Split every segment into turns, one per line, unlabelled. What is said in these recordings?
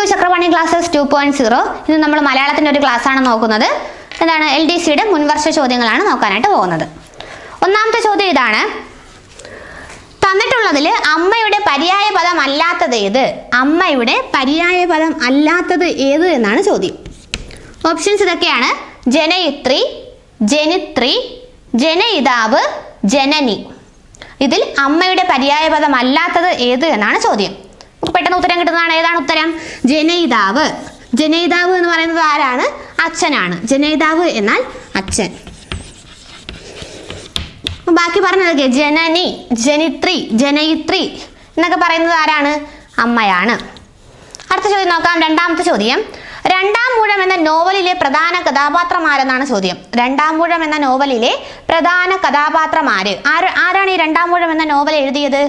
To Chakravani classes two point zero ഇന്ന് നമ്മൾ മലയാളത്തിന്റെ ഒരു ക്ലാസ്സാണ് നോക്കുന്നത്. എന്താണ് എൽ ഡി സിയുടെ മുൻവർഷ ചോദ്യങ്ങളാണ് നോക്കാനായിട്ട് പോകുന്നത്. ഒന്നാമത്തെ ചോദ്യം ഇതാണ്. തന്നിട്ടുള്ളതിൽ അമ്മയുടെ പര്യായ പദം അല്ലാത്തത് ഏത്? അമ്മയുടെ പര്യായ പദം അല്ലാത്തത് ഏത് എന്നാണ് ചോദ്യം. ഓപ്ഷൻസ് ഇതൊക്കെയാണ്. ജനയിത്രി ജനിത്രി ജനയിതാവ് ജനനി. ഇതിൽ അമ്മയുടെ പര്യായ പദം അല്ലാത്തത് ഏത് എന്നാണ് ചോദ്യം. നമുക്ക് പെട്ടെന്ന് ഉത്തരം കിട്ടുന്നതാണ്. ഏതാണ് ഉത്തരം? ജനയിതാവ്. ജനയിതാവ് എന്ന് പറയുന്നത് ആരാണ്? അച്ഛനാണ്. ജനയിതാവ് എന്നാൽ അച്ഛൻ. ബാക്കി പറഞ്ഞതൊക്കെ ജനനി ജനിത്രി ജനയിത്രി എന്നൊക്കെ പറയുന്നത് ആരാണ്? അമ്മയാണ്. അടുത്ത ചോദ്യം നോക്കാം. രണ്ടാമത്തെ ചോദ്യം. രണ്ടാം മൂഴം എന്ന നോവലിലെ പ്രധാന കഥാപാത്രം ആരെന്നാണ് ചോദ്യം. രണ്ടാം മൂഴം എന്ന നോവലിലെ പ്രധാന കഥാപാത്രം ആര് ആര് ആരാണ് ഈ രണ്ടാം മൂഴം എന്ന നോവൽ എഴുതിയത്?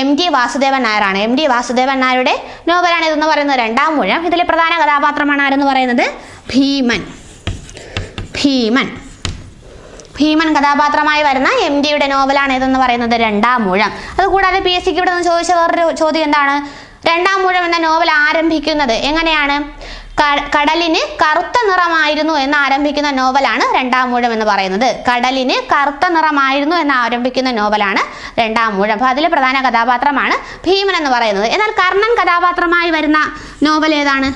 എം ടി വാസുദേവൻ നായരാണ്. എം ടി വാസുദേവൻ നായരുടെ നോവലാണ് ഇതെന്ന് പറയുന്നത് രണ്ടാം മൂഴം ഇതിലെ പ്രധാന കഥാപാത്രമാണ് ആരെന്ന് പറയുന്നത്? ഭീമൻ. ഭീമൻ. ഭീമൻ കഥാപാത്രമായി വരുന്ന എം ഡിയുടെ നോവലാണ് ഇതെന്ന് പറയുന്നത് രണ്ടാം മൂഴം അതുകൂടാതെ പി എസ് സിക്ക് ഇവിടെ നിന്ന് ചോദിച്ച വേറൊരു ചോദ്യം എന്താണ്? രണ്ടാം മൂഴം എന്ന നോവൽ ആരംഭിക്കുന്നത് എങ്ങനെയാണ്? കടലിന് കറുത്ത നിറമായിരുന്നു എന്ന് ആരംഭിക്കുന്ന നോവലാണ് രണ്ടാം മൂഴം എന്ന് പറയുന്നത്. കടലിന് കറുത്ത നിറമായിരുന്നു എന്ന് ആരംഭിക്കുന്ന നോവലാണ് രണ്ടാം മൂഴം. അപ്പോൾ അതിലെ പ്രധാന കഥാപാത്രമാണ് ഭീമൻ എന്ന് പറയുന്നത്. എന്നാൽ കർണൻ കഥാപാത്രമായി വരുന്ന നോവൽ ഏതാണ്?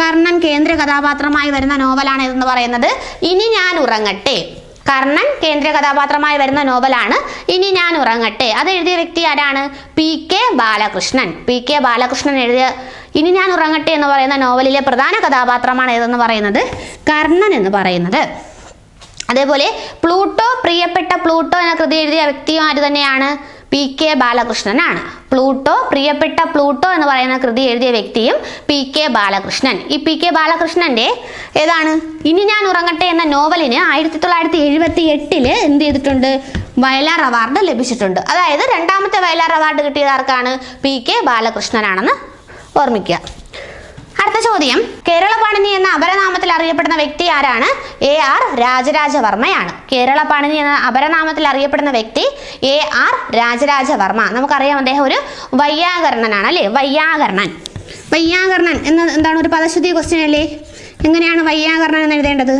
കർണൻ കേന്ദ്ര കഥാപാത്രമായി വരുന്ന നോവലാണ് ഇതെന്ന് പറയുന്നത്. ഇനി ഞാൻ ഉറങ്ങട്ടെ. കർണൻ കേന്ദ്ര കഥാപാത്രമായി വരുന്ന നോവലാണ്. ഇനി ഞാൻ ഉറങ്ങട്ടെ. അത് എഴുതിയ വ്യക്തി ആരാണ്? P K Balakrishnan. P K Balakrishnan എഴുതിയ ഇനി ഞാൻ ഉറങ്ങട്ടെ എന്ന് പറയുന്ന നോവലിലെ പ്രധാന കഥാപാത്രമാണ് ഏതെന്ന് പറയുന്നത്? കർണൻ എന്ന് പറയുന്നത്. അതേപോലെ പ്ലൂട്ടോ പ്രിയപ്പെട്ട പ്ലൂട്ടോ എന്ന കൃതി എഴുതിയ വ്യക്തിയും ആര് തന്നെയാണ്? പി കെ ബാലകൃഷ്ണനാണ്. പ്ലൂട്ടോ പ്രിയപ്പെട്ട പ്ലൂട്ടോ എന്ന് പറയുന്ന കൃതി എഴുതിയ വ്യക്തിയും പി കെ ബാലകൃഷ്ണൻ. ഈ പി കെ ബാലകൃഷ്ണന്റെ ഏതാണ്? ഇനി ഞാൻ ഉറങ്ങട്ടെ എന്ന നോവലിന് ആയിരത്തി തൊള്ളായിരത്തി എഴുപത്തി എട്ടിൽ എന്ത് ചെയ്തിട്ടുണ്ട്? വയലാർ അവാർഡ് ലഭിച്ചിട്ടുണ്ട്. അതായത് രണ്ടാമത്തെ വയലാർ അവാർഡ് കിട്ടിയത് ആർക്കാണ്? പി കെ ബാലകൃഷ്ണനാണെന്ന് ഓർമ്മിക്കുക. അടുത്ത ചോദ്യം. കേരള പാണിനി എന്ന അപരനാമത്തിൽ അറിയപ്പെടുന്ന വ്യക്തി ആരാണ്? എ ആർ രാജരാജവർമ്മയാണ്. കേരള പാണിനി എന്ന അപരനാമത്തിൽ അറിയപ്പെടുന്ന വ്യക്തി എ ആർ രാജരാജവർമ്മ. നമുക്കറിയാം അദ്ദേഹം ഒരു വൈയാകരണനാണ് അല്ലേ? വൈയാകരണൻ വൈയാകരണൻ എന്ന എന്താണ് ഒരു പദശുദ്ധി ക്വസ്റ്റ്യൻ അല്ലേ? എങ്ങനെയാണ് വൈയാകരണൻ എന്ന് എഴുതേണ്ടത്?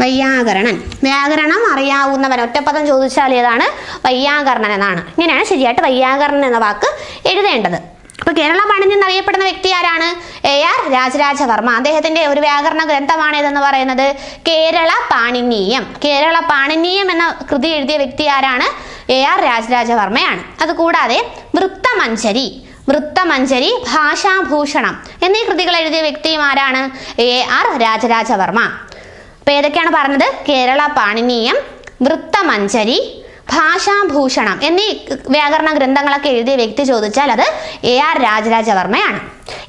വൈയാകരണൻ വ്യാകരണം അറിയാവുന്നവൻ ഒറ്റപ്പദം ചോദിച്ചാൽ ഏതാണ്? വൈയാകരണൻ എന്നാണ്. ഇങ്ങനെയാണ് ശരിയായിട്ട് വൈയാകരണൻ എന്ന വാക്ക് എഴുതേണ്ടത്. അപ്പൊ കേരള പാണിനി എന്നറിയപ്പെടുന്ന വ്യക്തി ആരാണ്? A R Raja Raja Varma. അദ്ദേഹത്തിന്റെ ഒരു വ്യാകരണ ഗ്രന്ഥമാണ് ഇതെന്ന് പറയുന്നത്. കേരള പാണിനീയം. കേരള പാണിനീയം എന്ന കൃതി എഴുതിയ വ്യക്തി ആരാണ്? എ ആർ രാജരാജവർമ്മയാണ്. അതുകൂടാതെ വൃത്തമഞ്ചരി. വൃത്തമഞ്ചരി ഭാഷാഭൂഷണം എന്നീ കൃതികൾ എഴുതിയ വ്യക്തിയും ആരാണ്? A R Raja Raja Varma. അപ്പൊ ഏതൊക്കെയാണ് പറഞ്ഞത്? കേരള പാണിനീയം വൃത്തമഞ്ചരി ഭാഷാഭൂഷണം എന്നീ വ്യാകരണ ഗ്രന്ഥങ്ങളൊക്കെ എഴുതിയ വ്യക്തി ചോദിച്ചാൽ അത് എ ആർ രാജരാജവർമ്മയാണ്.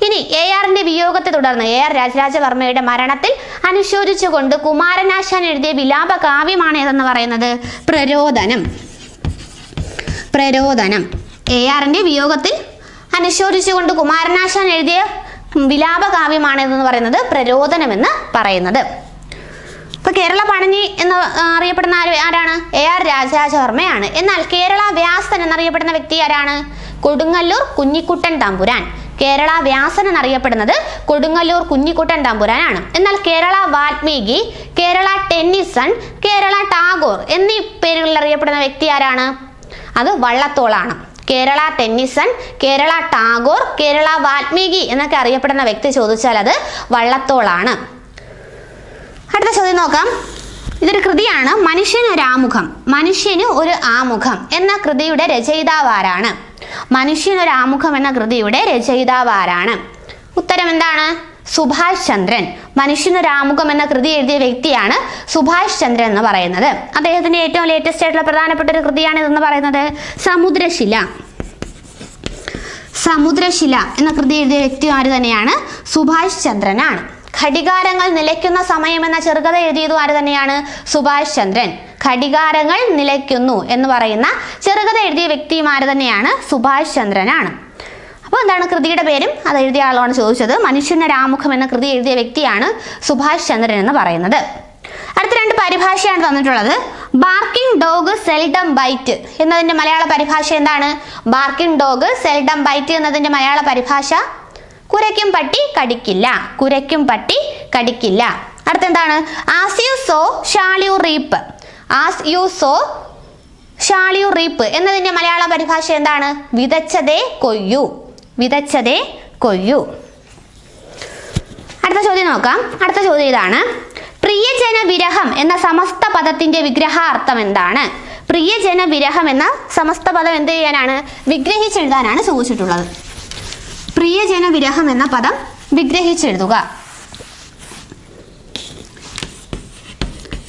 ഇനി എ ആറിന്റെ വിയോഗത്തെ തുടർന്ന് എ ആർ രാജരാജവർമ്മയുടെ മരണത്തിൽ അനുശോചിച്ചുകൊണ്ട് കുമാരനാശാൻ എഴുതിയ വിലാപ കാവ്യമാണ് ഏതെന്ന് പറയുന്നത്? പ്രരോദനം പ്രരോദനം എ ആറിന്റെ വിയോഗത്തിൽ അനുശോചിച്ചുകൊണ്ട് കുമാരനാശാൻ എഴുതിയ വിലാപ കാവ്യമാണ് എന്ന് പറയുന്നത്? പ്രരോദനം എന്ന് പറയുന്നത്. ഇപ്പൊ കേരള പണഞ്ഞി എന്ന് അറിയപ്പെടുന്ന ആര് ആരാണ്? എ ആർ രാജരാജവർമ്മയാണ് എന്നാൽ കേരള വ്യാസൻ എന്നറിയപ്പെടുന്ന വ്യക്തി ആരാണ്? കൊടുങ്ങല്ലൂർ കുഞ്ഞിക്കുട്ടൻ തമ്പുരാൻ. കേരള വ്യാസൻ എന്നറിയപ്പെടുന്നത് കൊടുങ്ങല്ലൂർ കുഞ്ഞിക്കുട്ടൻ തമ്പുരാനാണ്. എന്നാൽ കേരള വാൽമീകി കേരള ടെന്നിസൺ കേരള ടാഗോർ എന്നീ പേരുകളിൽ അറിയപ്പെടുന്ന വ്യക്തി ആരാണ്? അത് വള്ളത്തോളാണ്. കേരള ടെന്നിസൺ കേരള ടാഗോർ കേരള വാൽമീകി എന്നൊക്കെ അറിയപ്പെടുന്ന വ്യക്തി ചോദിച്ചാൽ അത് വള്ളത്തോളാണ്. അടുത്ത ചോദ്യം നോക്കാം. ഇതൊരു കൃതിയാണ്. മനുഷ്യന് ഒരു ആമുഖം. മനുഷ്യന് ഒരു ആമുഖം എന്ന കൃതിയുടെ രചയിതാവാരാണ്. മനുഷ്യൻ ഒരു ആമുഖം എന്ന കൃതിയുടെ രചയിതാവാരാണ്. ഉത്തരം എന്താണ്? സുഭാഷ് ചന്ദ്രൻ. മനുഷ്യനൊരാമുഖം എന്ന കൃതി എഴുതിയ വ്യക്തിയാണ് സുഭാഷ് ചന്ദ്രൻ എന്ന് പറയുന്നത്. അദ്ദേഹത്തിന്റെ ഏറ്റവും ലേറ്റസ്റ്റ് ആയിട്ടുള്ള പ്രധാനപ്പെട്ട ഒരു കൃതിയാണ് ഇതെന്ന് പറയുന്നത്? സമുദ്രശില. സമുദ്രശില എന്ന കൃതി എഴുതിയ വ്യക്തി ആര് തന്നെയാണ്? സുഭാഷ് ചന്ദ്രനാണ്. ഘടികാരങ്ങൾ നിലയ്ക്കുന്ന സമയം എന്ന ചെറുകഥ എഴുതിയതും ആര് തന്നെയാണ്? സുഭാഷ് ചന്ദ്രൻ. ഘടികാരങ്ങൾ നിലയ്ക്കുന്നു എന്ന് പറയുന്ന ചെറുകഥ എഴുതിയ വ്യക്തിയും ആര് തന്നെയാണ്? സുഭാഷ് ചന്ദ്രനാണ്. അപ്പോൾ എന്താണ് കൃതിയുടെ പേരും? അത് എഴുതിയ ആളാണ് ചോദിച്ചത്. മനുഷ്യന്റെ രാമുഖം എന്ന കൃതി എഴുതിയ വ്യക്തിയാണ് സുഭാഷ് ചന്ദ്രൻ എന്ന് പറയുന്നത്. അടുത്ത രണ്ട് പരിഭാഷയാണ് തന്നിട്ടുള്ളത്. ബാർക്കിംഗ് ഡോഗ് സെൽഡം ബൈറ്റ് എന്നതിന്റെ മലയാള പരിഭാഷ എന്താണ്? ബാർക്കിംഗ് ഡോഗ് സെൽഡം ബൈറ്റ് എന്നതിന്റെ മലയാള പരിഭാഷ കുരയ്ക്കും പട്ടി കടിക്കില്ല. കുരയ്ക്കും പട്ടി കടിക്കില്ല. അടുത്ത എന്താണ് as you sow shall you reap as you sow shall you reap എന്നതിന്റെ മലയാള പരിഭാഷ എന്താണ്? വിതച്ചതേ കൊയ്യു. വിതച്ചതേ കൊയ്യു. അടുത്ത ചോദ്യം നോക്കാം. അടുത്ത ചോദ്യം ഇതാണ്. പ്രിയജന വിരഹം എന്ന സമസ്ത പദത്തിന്റെ വിഗ്രഹാർത്ഥം എന്താണ്? പ്രിയജന വിരഹം എന്ന സമസ്ത പദം എന്ത് ചെയ്യാനാണ്? വിഗ്രഹിച്ചെഴുതാനാണ് ചോദിച്ചിട്ടുള്ളത്. പ്രിയജന വിരഹം എന്ന പദം വിഗ്രഹിച്ചെഴുതുക.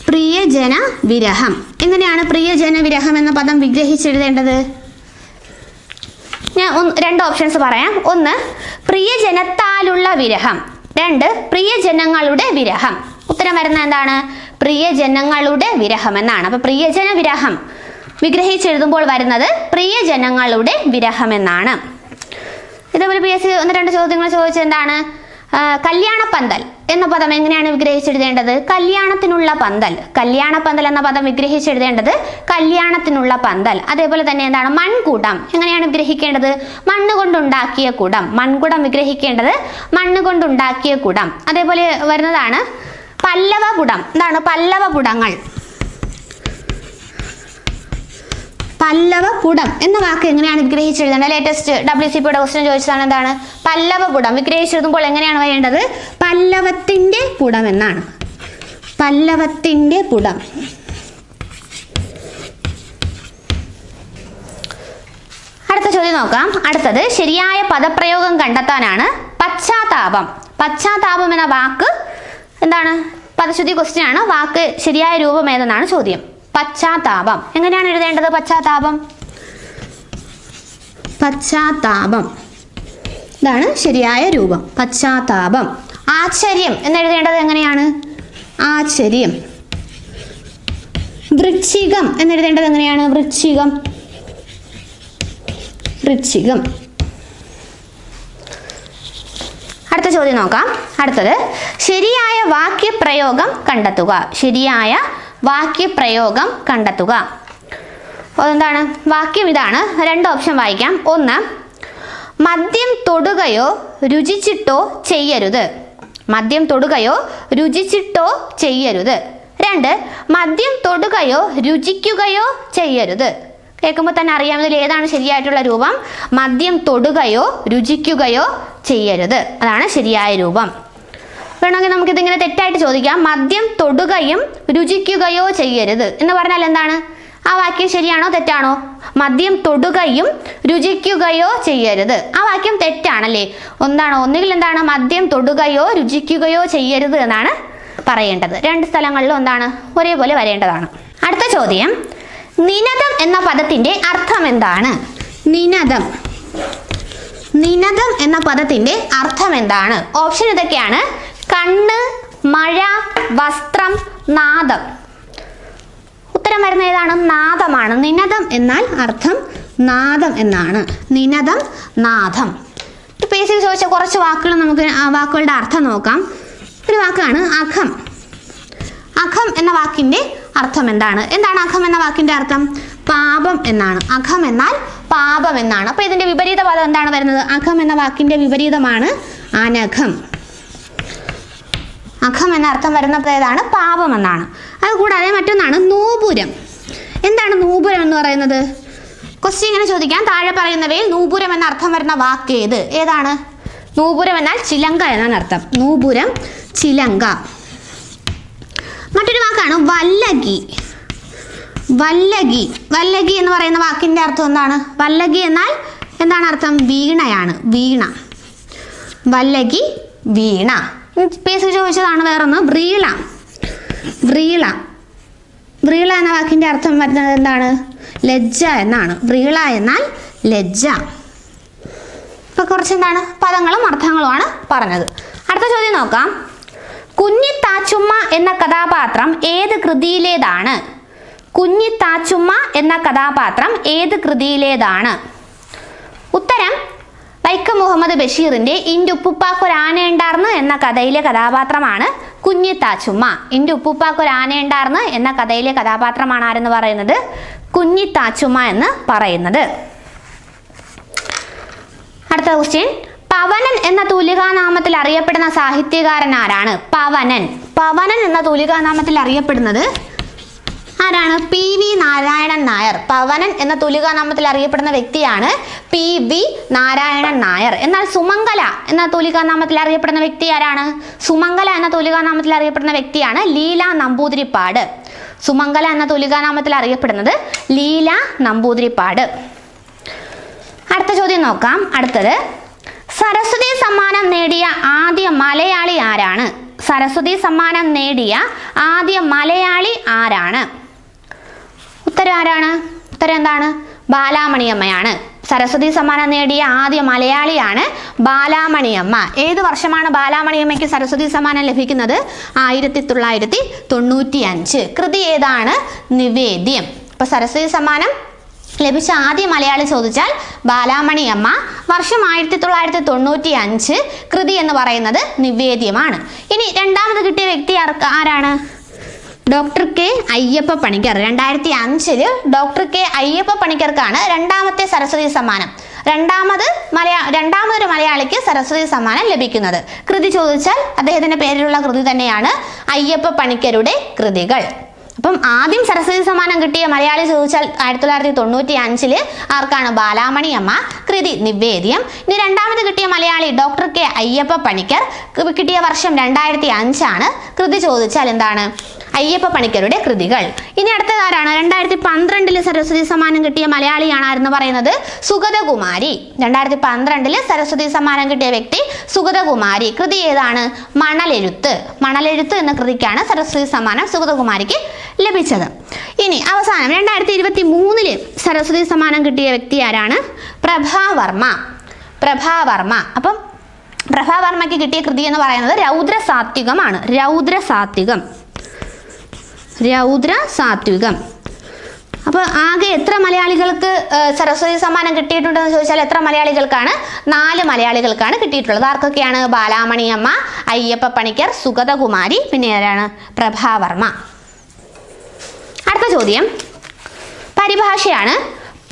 പ്രിയജന വിരഹം എങ്ങനെയാണ് പ്രിയജന വിരഹം എന്ന പദം വിഗ്രഹിച്ചെഴുതേണ്ടത്? ഞാൻ രണ്ട് ഓപ്ഷൻസ് പറയാം. ഒന്ന് പ്രിയജനത്താലുള്ള വിരഹം. രണ്ട് പ്രിയജനങ്ങളുടെ വിരഹം. ഉത്തരം വരുന്ന എന്താണ്? പ്രിയജനങ്ങളുടെ വിരഹം എന്നാണ്. അപ്പൊ പ്രിയജന വിരഹം വിഗ്രഹിച്ചെഴുതുമ്പോൾ വരുന്നത് പ്രിയജനങ്ങളുടെ വിരഹം എന്നാണ്. ഇതേപോലെ പി എസ് സി ഒന്ന് രണ്ട് ചോദ്യങ്ങൾ ആ, കല്യാണപ്പന്തൽ എന്ന പദം എങ്ങനെയാണ് വിഗ്രഹിച്ചെഴുതേണ്ടത്? കല്യാണത്തിനുള്ള പന്തൽ. കല്യാണപ്പന്തൽ എന്ന പദം വിഗ്രഹിച്ചെഴുതേണ്ടത് കല്യാണത്തിനുള്ള പന്തൽ. അതേപോലെ തന്നെ എന്താണ്? മൺകൂടം. എങ്ങനെയാണ് വിഗ്രഹിക്കേണ്ടത്? മണ്ണ് കൊണ്ടുണ്ടാക്കിയ കുടം. മൺകുടം വിഗ്രഹിക്കേണ്ടത് മണ്ണ് കൊണ്ടുണ്ടാക്കിയ കുടം. അതേപോലെ വരുന്നതാണ് പല്ലവ കുടം. എന്താണ്? പല്ലവ കുടങ്ങൾ പല്ലവ പുടം എന്ന വാക്ക് എങ്ങനെയാണ് വിഗ്രഹിച്ചെഴുതേണ്ടത് ലേറ്റസ്റ്റ് ഡബ്ല്യു സി പിയുടെ ക്വസ്റ്റ്യൻ ചോദിച്ചതാണ് എന്താണ്? പല്ലവ പുടം വിഗ്രഹിച്ചെഴുതുമ്പോൾ എങ്ങനെയാണ് വരേണ്ടത്? പല്ലവത്തിന്റെ പുടം എന്നാണ്. പല്ലവത്തിന്റെ പുടം. അടുത്ത ചോദ്യം നോക്കാം. അടുത്തത് ശരിയായ പദപ്രയോഗം കണ്ടെത്താനാണ് പശ്ചാത്താപം. പശ്ചാത്താപം എന്ന വാക്ക് എന്താണ്? പദശുദ്ധി ക്വസ്റ്റ്യൻ ആണ്. വാക്ക് ശരിയായ രൂപം ഏതെന്നാണ് ചോദ്യം. പശ്ചാത്താപം. എങ്ങനെയാണ് എഴുതേണ്ടത് പശ്ചാത്താപം? പശ്ചാത്താപം. ഇതാണ് ശരിയായ രൂപം. പശ്ചാത്താപം. ആശ്ചര്യം എന്നെഴുതേണ്ടത് എങ്ങനെയാണ്? ആശ്ചര്യം. വൃശ്ചികം എന്നെഴുതേണ്ടത് എങ്ങനെയാണ്? വൃശ്ചികം. വൃശ്ചികം. അടുത്ത ചോദ്യം നോക്കാം. അടുത്തത് ശരിയായ വാക്യപ്രയോഗം കണ്ടെത്തുക. ശരിയായ വാക്യപ്രയോഗം കണ്ടെത്തുക. എന്താണ് വാക്യം ഇതാണ്. രണ്ട് ഓപ്ഷൻ വായിക്കാം. ഒന്ന് മദ്യം തൊടുകയോ രുചിച്ചിട്ടോ ചെയ്യരുത്. മദ്യം തൊടുകയോ രുചിച്ചിട്ടോ ചെയ്യരുത്. രണ്ട് മദ്യം തൊടുകയോ രുചിക്കുകയോ ചെയ്യരുത്. കേൾക്കുമ്പോൾ തന്നെ അറിയാം ഇതിൽ ഏതാണ് ശരിയായിട്ടുള്ള രൂപം? മദ്യം തൊടുകയോ രുചിക്കുകയോ ചെയ്യരുത്. അതാണ് ശരിയായ രൂപം. വേണമെങ്കിൽ നമുക്കിതിങ്ങനെ തെറ്റായിട്ട് ചോദിക്കാം. മദ്യം തൊടുകയും രുചിക്കുകയോ ചെയ്യരുത്. എന്ന് പറഞ്ഞാൽ എന്താണ്? ആ വാക്യം ശരിയാണോ തെറ്റാണോ? മദ്യം തൊടുകയും രുചിക്കുകയോ ചെയ്യരുത്. ആ വാക്യം തെറ്റാണല്ലേ? ഒന്നാണോ? ഒന്നുകിൽ എന്താണ്? മദ്യം തൊടുകയോ രുചിക്കുകയോ ചെയ്യരുത് എന്നാണ് പറയേണ്ടത്. രണ്ട് സ്ഥലങ്ങളിലും എന്താണ് ഒരേപോലെ വരേണ്ടതാണ്. അടുത്ത ചോദ്യം. നിനദം എന്ന പദത്തിന്റെ അർത്ഥം എന്താണ്? നിനദം. നിനദം എന്ന പദത്തിന്റെ അർത്ഥം എന്താണ്? ഓപ്ഷൻ ഇതൊക്കെയാണ്. കണ്ണ് മഴ വസ്ത്രം നാദം. ഉത്തരം വരുന്ന ഏതാണ്? നാദമാണ്. നിനദം എന്നാൽ അർത്ഥം നാദം എന്നാണ്. നിനദം നാദം. പേസിൽ ചോദിച്ച കുറച്ച് വാക്കുകൾ നമുക്ക് വാക്കുകളുടെ അർത്ഥം നോക്കാം. ഒരു വാക്കാണ് അഖം. അഖം എന്ന വാക്കിന്റെ അർത്ഥം എന്താണ്? എന്താണ് അഖം എന്ന വാക്കിന്റെ അർത്ഥം? പാപം എന്നാണ്. അഖം എന്നാൽ പാപം എന്നാണ്. അപ്പോൾ ഇതിന്റെ വിപരീത പദം എന്താണ് വരുന്നത്? അഖം എന്ന വാക്കിന്റെ വിപരീതമാണ് അനഘം. അഖം എന്ന അർത്ഥം പാപം എന്നാണ്. അതുകൂടാതെ മറ്റൊന്നാണ് നൂപുരം. എന്താണ് നൂപുരം എന്ന് പറയുന്നത്? ക്വസ്റ്റ്യൻ ഇങ്ങനെ ചോദിക്കാം. താഴെ പറയുന്നവയിൽ നൂപുരം എന്ന അർത്ഥം വരുന്ന വാക്ക് ഏത്? ഏതാണ്? നൂപുരം എന്നാൽ ചിലങ്ക എന്നാണ് അർത്ഥം. നൂപുരം ചിലങ്ക. മറ്റൊരു വാക്കാണ് വല്ലകി. വല്ലകി. വല്ലകി എന്ന് പറയുന്ന വാക്കിന്റെ അർത്ഥം എന്താണ്? വല്ലകി എന്നാൽ എന്താണ് അർത്ഥം? വീണയാണ്. വീണ. വല്ലകി വീണ. എസ് ചോദിച്ചതാണ് വേറൊന്ന് വ്രീള വ്രീള വ്രീള എന്ന വാക്കിന്റെ അർത്ഥം വരുന്നത് എന്താണ് ലജ്ജ എന്നാണ് വ്രീള എന്നാൽ ലജ്ജ ഇപ്പൊ കുറച്ച് എന്താണ് പദങ്ങളും അർത്ഥങ്ങളുമാണ് പറഞ്ഞത് അടുത്ത ചോദ്യം നോക്കാം കുഞ്ഞിത്താച്ചുമ്മ എന്ന കഥാപാത്രം ഏത് കൃതിയിലേതാണ് കുഞ്ഞിത്താച്ചുമ്മ എന്ന കഥാപാത്രം ഏത് കൃതിയിലേതാണ് ഉത്തരം വൈക്കം മുഹമ്മദ് ബഷീറിന്റെ ഇന്റെ ഉപ്പുപ്പാക്കൊരാനയുണ്ടാർന്ന് എന്ന കഥയിലെ കഥാപാത്രമാണ് കുഞ്ഞിത്താച്ചുമ്മ ഇന്റെ ഉപ്പുപ്പാക്കൊരാനയുണ്ടാർന്ന് എന്ന കഥയിലെ കഥാപാത്രമാണ് ആരെന്ന് പറയുന്നത്? കുഞ്ഞിത്താച്ചുമ്മ എന്ന് പറയുന്നത്. അടുത്ത ക്വസ്റ്റ്യൻ പവനൻ എന്ന തൂലികാനാമത്തിൽ അറിയപ്പെടുന്ന സാഹിത്യകാരൻ ആരാണ്? പവനൻ. പവനൻ എന്ന തൂലികാനാമത്തിൽ അറിയപ്പെടുന്നത് ആരാണ്? P V Narayanan Nair. Pavanan എന്ന തൂലികാനാമത്തിൽ അറിയപ്പെടുന്ന വ്യക്തിയാണ് പി വി നാരായണൻ നായർ. എന്നാൽ സുമംഗല എന്ന തൂലികാനാമത്തിൽ അറിയപ്പെടുന്ന വ്യക്തി ആരാണ്? സുമംഗല എന്ന തൂലികാനാമത്തിൽ അറിയപ്പെടുന്ന വ്യക്തിയാണ് ലീല നമ്പൂതിരിപ്പാട്. സുമംഗല എന്ന തൂലികാനാമത്തിൽ അറിയപ്പെടുന്നത് ലീല നമ്പൂതിരിപ്പാട്. അടുത്ത ചോദ്യം നോക്കാം. അടുത്തത് സരസ്വതി സമ്മാനം നേടിയ ആദ്യ മലയാളി ആരാണ്? സരസ്വതി സമ്മാനം നേടിയ ആദ്യ മലയാളി ആരാണ്? ഉത്തരം ആരാണ് ഉത്തരം എന്താണ് ബാലാമണിയമ്മയാണ്. സരസ്വതി സമ്മാനം നേടിയ ആദ്യ മലയാളിയാണ് ബാലാമണിയമ്മ. ഏത് വർഷമാണ് ബാലാമണിയമ്മയ്ക്ക് സരസ്വതി സമ്മാനം ലഭിക്കുന്നത്? ആയിരത്തി തൊള്ളായിരത്തി തൊണ്ണൂറ്റി അഞ്ച് കൃതി ഏതാണ്? നിവേദ്യം. അപ്പൊ സരസ്വതി സമ്മാനം ലഭിച്ച ആദ്യ മലയാളി ചോദിച്ചാൽ ബാലാമണിയമ്മ. വർഷം ആയിരത്തി തൊള്ളായിരത്തി തൊണ്ണൂറ്റി അഞ്ച് കൃതി എന്ന് പറയുന്നത് നിവേദ്യമാണ്. ഇനി രണ്ടാമത് കിട്ടിയ വ്യക്തി ആരാണ്? Doctor K Ayyappa Panicker. രണ്ടായിരത്തി അഞ്ചിൽ ഡോക്ടർ കെ അയ്യപ്പ പണിക്കർക്കാണ് രണ്ടാമത്തെ സരസ്വതി സമ്മാനം. രണ്ടാമത് മലയാ രണ്ടാമതൊരു മലയാളിക്ക് സരസ്വതി സമ്മാനം ലഭിക്കുന്നത്. കൃതി ചോദിച്ചാൽ അദ്ദേഹത്തിന്റെ പേരിലുള്ള കൃതി തന്നെയാണ് അയ്യപ്പ പണിക്കരുടെ കൃതികൾ. അപ്പം ആദ്യം സരസ്വതി സമ്മാനം കിട്ടിയ മലയാളി ചോദിച്ചാൽ ആയിരത്തി തൊള്ളായിരത്തി തൊണ്ണൂറ്റി അഞ്ചിൽ ആർക്കാണ് ബാലാമണി അമ്മ കൃതി നിവേദ്യം. ഇനി രണ്ടാമത് കിട്ടിയ മലയാളി ഡോക്ടർ കെ അയ്യപ്പ പണിക്കർ. കിട്ടിയ വർഷം രണ്ടായിരത്തി അഞ്ചാണ് കൃതി ചോദിച്ചാൽ എന്താണ്? അയ്യപ്പ പണിക്കരുടെ കൃതികൾ. ഇനി അടുത്തത് ആരാണ് രണ്ടായിരത്തി പന്ത്രണ്ടിൽ സരസ്വതി സമ്മാനം കിട്ടിയ മലയാളിയാണ് ആരെന്ന് പറയുന്നത് സുഗതകുമാരി. രണ്ടായിരത്തി പന്ത്രണ്ടിൽ സരസ്വതി സമ്മാനം കിട്ടിയ വ്യക്തി സുഗതകുമാരി. കൃതി ഏതാണ്? മണലെഴുത്ത്. മണലെഴുത്ത് എന്ന കൃതിക്കാണ് സരസ്വതി സമ്മാനം സുഗതകുമാരിക്ക് ലഭിച്ചത്. ഇനി അവസാനം രണ്ടായിരത്തി ഇരുപത്തി മൂന്നിൽ സരസ്വതി സമ്മാനം കിട്ടിയ വ്യക്തി ആരാണ്? പ്രഭാവർമ്മ. പ്രഭാവർമ്മ. അപ്പം പ്രഭാവർമ്മയ്ക്ക് കിട്ടിയ കൃതി എന്ന് പറയുന്നത് രൗദ്ര സാത്വികമാണ് രൗദ്ര സാത്വികം. അപ്പോൾ ആകെ എത്ര മലയാളികൾക്ക് സരസ്വതി സമ്മാനം കിട്ടിയിട്ടുണ്ടെന്ന് ചോദിച്ചാൽ എത്ര മലയാളികൾക്കാണ്? നാല് മലയാളികൾക്കാണ് കിട്ടിയിട്ടുള്ളത്. ആർക്കൊക്കെയാണ്? ബാലാമണിയമ്മ അയ്യപ്പ പണിക്കർ സുഗതകുമാരി പിന്നെ ആരാണ്? പ്രഭാവർമ്മ. അടുത്ത ചോദ്യം. പരിഭാഷയാണ്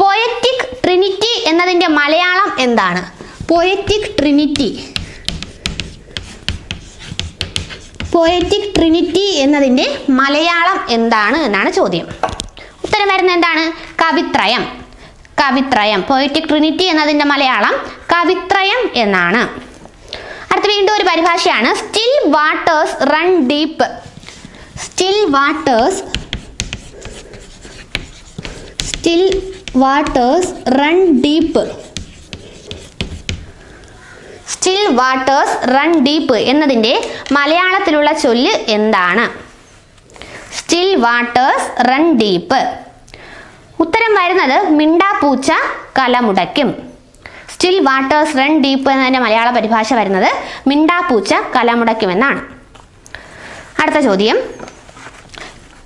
പൊയറ്റിക് ട്രിനിറ്റി എന്നതിന്റെ മലയാളം എന്താണ്? പൊയറ്റിക് ട്രിനിറ്റി പോയറ്റിക് ട്രിനിറ്റി എന്നതിന്റെ മലയാളം എന്താണ് എന്നാണ് ചോദ്യം. ഉത്തരം വരുന്നത് എന്താണ്? കവിത്രയം. കവിത്രയം. പോയറ്റിക് ട്രിനിറ്റി എന്നതിന്റെ മലയാളം കവിത്രയം എന്നാണ്. അടുത്ത വീണ്ടും ഒരു പരിഭാഷയാണ്. Still waters run deep still waters still waters run deep still waters run deep എന്നതിന്റെ മലയാളത്തിലുള്ള ചൊല്ല് എന്താണ്? സ്റ്റിൽ വാട്ടേഴ്സ് റൺ ഡീപ്പ് ഉത്തരം വരുന്നത് മിണ്ടാപ്പൂച്ച കലമുടയ്ക്കും. സ്റ്റിൽ വാട്ടേഴ്സ് റൺ ഡീപ്പ് എന്നതിന്റെ മലയാള പരിഭാഷ വരുന്നത് മിണ്ടാപ്പൂച്ച കലമുടയ്ക്കുമെന്നാണ്. അടുത്ത ചോദ്യം.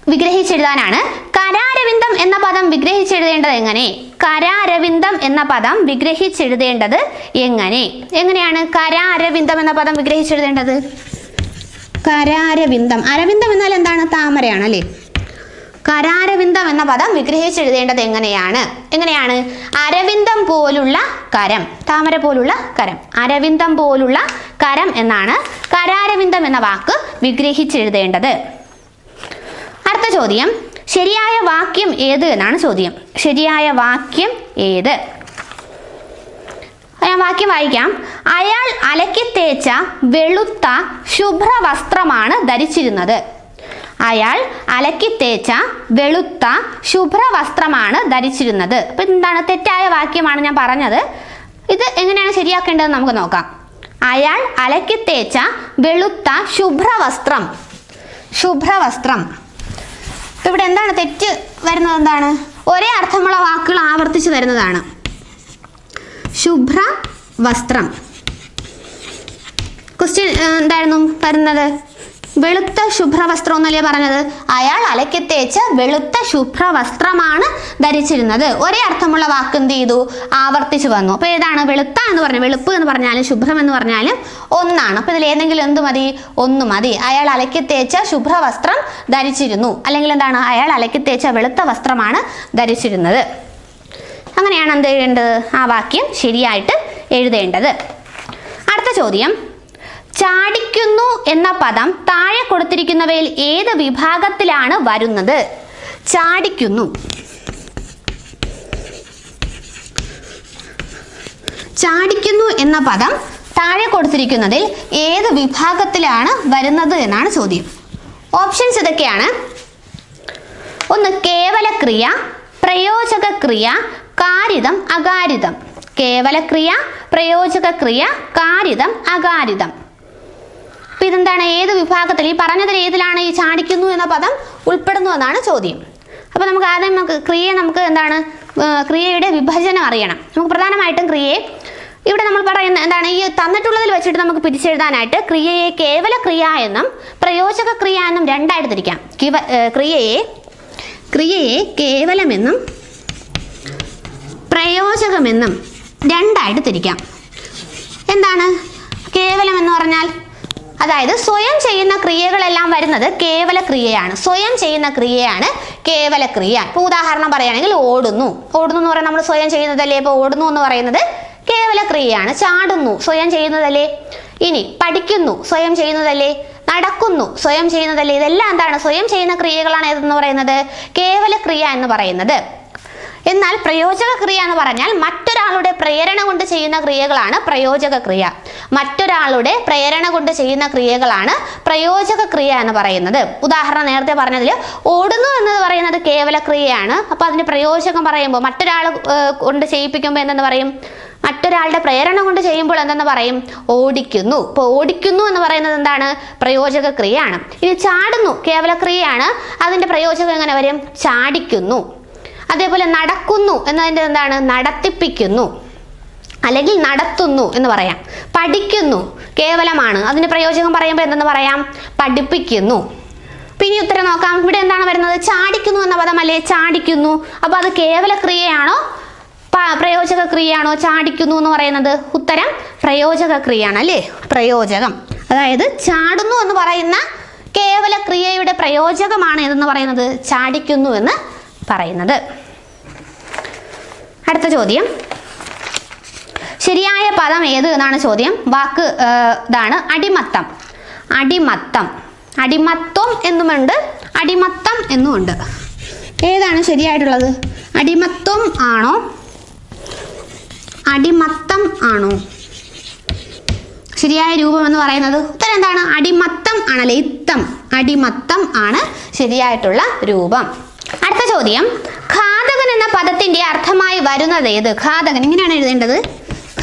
വിഗ്രഹിച്ചെഴുതാനാണ്. കരാരവിന്ദം എന്ന പദം വിഗ്രഹിച്ചെഴുതേണ്ടത് എങ്ങനെ? കരാരവിന്ദം എന്ന പദം വിഗ്രഹിച്ചെഴുതേണ്ടത് എങ്ങനെ? എങ്ങനെയാണ് കരാരവിന്ദം എന്ന പദം വിഗ്രഹിച്ചെഴുതേണ്ടത്? കരാരവിന്ദം. അരവിന്ദം എന്നാൽ എന്താണ്? താമരയാണ് അല്ലേ? കരാരവിന്ദം എന്ന പദം വിഗ്രഹിച്ചെഴുതേണ്ടത് എങ്ങനെയാണ്? എങ്ങനെയാണ്? അരവിന്ദം പോലുള്ള കരം. താമര പോലുള്ള കരം. അരവിന്ദം പോലുള്ള കരം എന്നാണ് കരാരവിന്ദം എന്ന വാക്ക് വിഗ്രഹിച്ചെഴുതേണ്ടത്. അടുത്ത ചോദ്യം. ശരിയായ വാക്യം ഏത് എന്നാണ് ചോദ്യം. ശരിയായ വാക്യം ഏത്? ഞാൻ വാക്യം വായിക്കാം. അയാൾ അലക്കി തേച്ച വെളുത്ത ശുഭ്ര വസ്ത്രമാണ് ധരിച്ചിരുന്നത്. അയാൾ അലക്കി തേച്ച വെളുത്ത ശുഭ്ര വസ്ത്രമാണ് ധരിച്ചിരുന്നത്. അപ്പൊ എന്താണ് തെറ്റായ വാക്യമാണ് ഞാൻ പറഞ്ഞത്. ഇത് എങ്ങനെയാണ് ശരിയാക്കേണ്ടത് നമുക്ക് നോക്കാം. അയാൾ അലക്കി തേച്ച വെളുത്ത ശുഭ്ര വസ്ത്രം ശുഭ്ര വസ്ത്രം ഇവിടെ എന്താണ് തെറ്റ് വരുന്നത് എന്താണ്? ഒരേ അർത്ഥമുള്ള വാക്കുകൾ ആവർത്തിച്ച് വരുന്നതാണ്. ശുഭ്ര വസ്ത്രം. ക്വസ്റ്റ്യൻ എന്തായിരുന്നു? വരുന്നത്? വെളുത്ത ശുഭ്രവസ്ത്രം എന്നല്ലേ പറഞ്ഞത്? അയാൾ അലക്കി തേച്ച വെളുത്ത ശുഭ്രവസ്ത്രമാണ് ധരിച്ചിരുന്നത്. ഒരേ അർത്ഥമുള്ള വാക്ക് എന്ത് ചെയ്തു? ആവർത്തിച്ചു വന്നു. അപ്പൊ ഏതാണ്? വെളുത്ത എന്ന് പറഞ്ഞാൽ വെളുപ്പ് എന്ന് പറഞ്ഞാലും ശുഭ്രം എന്ന് പറഞ്ഞാലും ഒന്നാണ്. അപ്പൊ ഇതിൽ ഏതെങ്കിലും എന്ത് മതി? ഒന്ന് മതി. അയാൾ അലക്കി തേച്ച ശുഭ്രവസ്ത്രം ധരിച്ചിരുന്നു. അല്ലെങ്കിൽ എന്താണ്? അയാൾ അലക്കി തേച്ച വെളുത്ത വസ്ത്രമാണ് ധരിച്ചിരുന്നത്. അങ്ങനെയാണ് എന്ത് ചെയ്യേണ്ടത്? ആ വാക്യം ശരിയായിട്ട് എഴുതേണ്ടത്. അടുത്ത ചോദ്യം. ചാടിക്കുന്നു എന്ന പദം താഴെ കൊടുത്തിരിക്കുന്നവയിൽ ഏത് വിഭാഗത്തിലാണ് വരുന്നത്? ചാടിക്കുന്നു. ചാടിക്കുന്നു എന്ന പദം താഴെ കൊടുത്തിരിക്കുന്നതിൽ ഏത് വിഭാഗത്തിലാണ് വരുന്നത് എന്നാണ് ചോദ്യം. ഓപ്ഷൻസ് ഇതൊക്കെയാണ്. ഒന്ന് കേവലക്രിയ പ്രയോജകക്രിയ കാരിതം അകാരിതം. കേവലക്രിയ പ്രയോജകക്രിയ കാരിതം അകാരിതം. അപ്പൊ ഇതെന്താണ്? ഏത് വിഭാഗത്തിൽ? ഈ പറഞ്ഞതിൽ ഏതിലാണ് ഈ ചാടിക്കുന്നു എന്ന പദം ഉൾപ്പെടുന്നു എന്നാണ് ചോദ്യം. അപ്പൊ നമുക്ക് ആദ്യം നമുക്ക് ക്രിയയെ നമുക്ക് എന്താണ്? ക്രിയയുടെ വിഭജനം അറിയണം. നമുക്ക് പ്രധാനമായിട്ടും ക്രിയയെ ഇവിടെ നമ്മൾ പറയുന്ന എന്താണ്? ഈ തന്നിട്ടുള്ളതിൽ വെച്ചിട്ട് നമുക്ക് പിരിച്ചെഴുതാനായിട്ട് ക്രിയയെ കേവല ക്രിയ എന്നും പ്രയോജക ക്രിയ എന്നും രണ്ടായിട്ട് തിരിക്കാം. ക്രിയയെ ക്രിയയെ കേവലമെന്നും പ്രയോജകമെന്നും രണ്ടായിട്ട് തിരിക്കാം. എന്താണ്? കേവലം എന്ന് പറഞ്ഞാൽ അതായത് സ്വയം ചെയ്യുന്ന ക്രിയകളെല്ലാം വരുന്നത് കേവല ക്രിയയാണ്. സ്വയം ചെയ്യുന്ന ക്രിയയാണ് കേവല ക്രിയ. ഇപ്പോൾ ഉദാഹരണം പറയുകയാണെങ്കിൽ ഓടുന്നു. ഓടുന്നു എന്ന് പറയാൻ നമ്മൾ സ്വയം ചെയ്യുന്നതല്ലേ? ഇപ്പോൾ ഓടുന്നു എന്ന് പറയുന്നത് കേവല ക്രിയയാണ്. ചാടുന്നു. സ്വയം ചെയ്യുന്നതല്ലേ? ഇനി പഠിക്കുന്നു. സ്വയം ചെയ്യുന്നതല്ലേ? നടക്കുന്നു. സ്വയം ചെയ്യുന്നതല്ലേ? ഇതെല്ലാം എന്താണ്? സ്വയം ചെയ്യുന്ന ക്രിയകളാണ് ഏതെന്ന് പറയുന്നത്? കേവല ക്രിയ എന്ന് പറയുന്നത്. എന്നാൽ പ്രയോജക ക്രിയ എന്ന് പറഞ്ഞാൽ മറ്റൊരാളുടെ പ്രേരണ കൊണ്ട് ചെയ്യുന്ന ക്രിയകളാണ് പ്രയോജക ക്രിയ മറ്റൊരാളുടെ പ്രേരണ കൊണ്ട് ചെയ്യുന്ന ക്രിയകളാണ് പ്രയോജക ക്രിയ എന്ന് പറയുന്നത്. ഉദാഹരണം നേരത്തെ പറഞ്ഞതിൽ ഓടുന്നു എന്ന് പറയുന്നത് കേവല ക്രിയയാണ് അപ്പോൾ അതിന് പ്രയോജകം പറയുമ്പോൾ മറ്റൊരാൾ കൊണ്ട് ചെയ്യിപ്പിക്കുമ്പോൾ എന്തെന്ന് പറയും? മറ്റൊരാളുടെ പ്രേരണ കൊണ്ട് ചെയ്യുമ്പോൾ എന്തെന്ന് പറയും? ഓടിക്കുന്നു. ഇപ്പോൾ ഓടിക്കുന്നു എന്ന് പറയുന്നത് എന്താണ്? പ്രയോജക ക്രിയയാണ് ഇനി ചാടുന്നു കേവല ക്രിയയാണ് അതിന്റെ പ്രയോജകം എങ്ങനെ വരും? ചാടിക്കുന്നു. അതേപോലെ നടക്കുന്നു എന്നതിന്റെ എന്താണ്? നടത്തിപ്പിക്കുന്നു. അല്ലെങ്കിൽ നടത്തുന്നു എന്ന് പറയാം. പഠിക്കുന്നു കേവലമാണ്. അതിന് പ്രയോജനം പറയുമ്പോൾ എന്തെന്ന് പറയാം? പഠിപ്പിക്കുന്നു. പിന്നെ ഉത്തരം നോക്കാം. ഇവിടെ എന്താണ് വരുന്നത്? ചാടിക്കുന്നു എന്ന പദം അല്ലേ? ചാടിക്കുന്നു. അപ്പോൾ അത് കേവല ക്രിയയാണോ പ്രയോജക ക്രിയയാണോ ചാടിക്കുന്നു എന്ന് പറയുന്നത്? ഉത്തരം പ്രയോജക ക്രിയയാണ് അല്ലേ? പ്രയോജകം. അതായത് ചാടുന്നു എന്ന് പറയുന്ന കേവല ക്രിയയുടെ പ്രയോജകമാണ് എന്ന് പറയുന്നത്? ചാടിക്കുന്നു എന്ന് പറയുന്നത്. അടുത്ത ചോദ്യം. ശരിയായ പദം ഏത് എന്നാണ് ചോദ്യം. വാക്ക് ഇതാണ് അടിമത്തം. അടിമത്തം. അടിമത്വം എന്നുമുണ്ട്. അടിമത്തം എന്നുമുണ്ട്. ഏതാണ് ശരിയായിട്ടുള്ളത്? അടിമത്വം ആണോ? അടിമത്തം ആണോ? ശരിയായ രൂപം എന്ന് പറയുന്നത് ഉത്തരം എന്താണ്? അടിമത്തം ആണല്ലേ? ഇത്തം. അടിമത്തം ആണ് ശരിയായിട്ടുള്ള രൂപം. അടുത്ത ചോദ്യം. എന്ന പദത്തിന്റെ അർത്ഥമായി വരുന്നത് ഏത്? ഘാതകൻ. എങ്ങനെയാണ് എഴുതേണ്ടത്?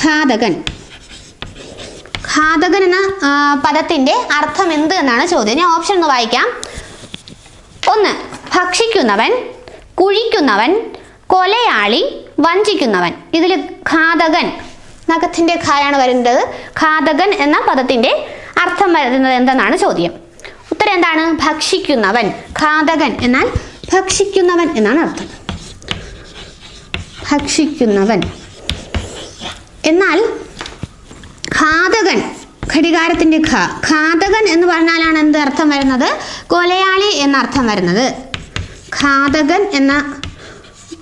ഘാതകൻ. ഘാതകൻ എന്ന പദത്തിന്റെ അർത്ഥം എന്ത് എന്നാണ് ചോദ്യം. ഞാൻ ഓപ്ഷൻ ഒന്ന് വായിക്കാം. ഒന്ന് ഭക്ഷിക്കുന്നവൻ കുഴിക്കുന്നവൻ കൊലയാളി വഞ്ചിക്കുന്നവൻ. ഇതിൽ ഘാതകൻ നഖത്തിന്റെ ഖായാണ് വരുന്നത്. ഘാതകൻ എന്ന പദത്തിന്റെ അർത്ഥം വരുന്നത് എന്തെന്നാണ് ചോദ്യം. ഉത്തരം എന്താണ്? ഭക്ഷിക്കുന്നവൻ. ഘാതകൻ എന്നാൽ ഭക്ഷിക്കുന്നവൻ എന്നാണ് അർത്ഥം. ഭക്ഷിക്കുന്നവൻ. എന്നാൽ ഘാതകൻ ഘടികാരത്തിന്റെ ഘ ഘാതകൻ എന്ന് പറഞ്ഞാലാണ് എന്ത് അർത്ഥം വരുന്നത്? കൊലയാളി എന്ന അർത്ഥം വരുന്നത്. ഘാതകൻ എന്ന